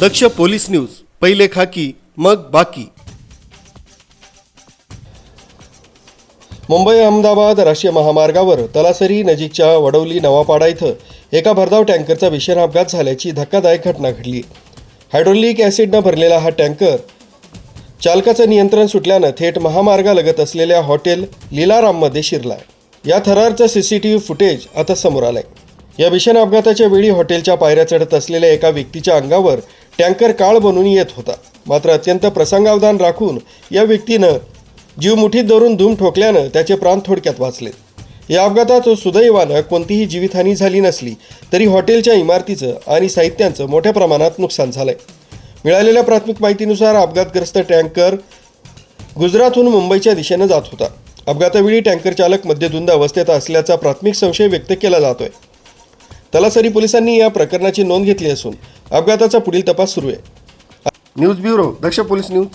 दक्ष police news पहिले खाकी मग बाकी. मुंबई अहमदाबाद राष्ट्रीय महामार्गावर तलासरी नजीकच्या वडवली नवापाडा इथं एका भरधाव टँकरचा भीषण अपघात झाल्याची धक्कादायक घटना घडली. हायड्रोलिक ॲसिडनं भरलेला हा टँकर चालकाचं नियंत्रण सुटल्यानं थेट महामार्गालगत असलेल्या हॉटेल लीलाराममध्ये शिरलाय. या थरारचं C C T V footage आता समोर आलंय. या भीषण अपघाताच्या वेळी हॉटेलच्या पायऱ्या चढत असलेल्या एका व्यक्तीच्या अंगावर टँकर काळ बनून येत होता. मात्र अत्यंत प्रसंगावधान राखून या व्यक्तीनं जीव मुठीत धरून धूम ठोकल्यानं त्याचे प्राण थोडक्यात वाचले. या अपघातात सुदैवानं कोणतीही जीवितहानी झाली नसली तरी हॉटेलच्या इमारतीचं आणि साहित्यांचं मोठ्या प्रमाणात नुकसान झालंय. मिळालेल्या प्राथमिक माहितीनुसार अपघातग्रस्त टँकर गुजरातहून मुंबईच्या दिशेनं जात होता. अपघातावेळी टँकर चालक मद्यधुंद अवस्थेत असल्याचा प्राथमिक संशय व्यक्त केला जातोय. तलासरी पोलिसांनी या प्रकरणाची नोंद घेतली असून अपघाताचा पुढील तपास सुरू आहे. News bureau Daksh police news.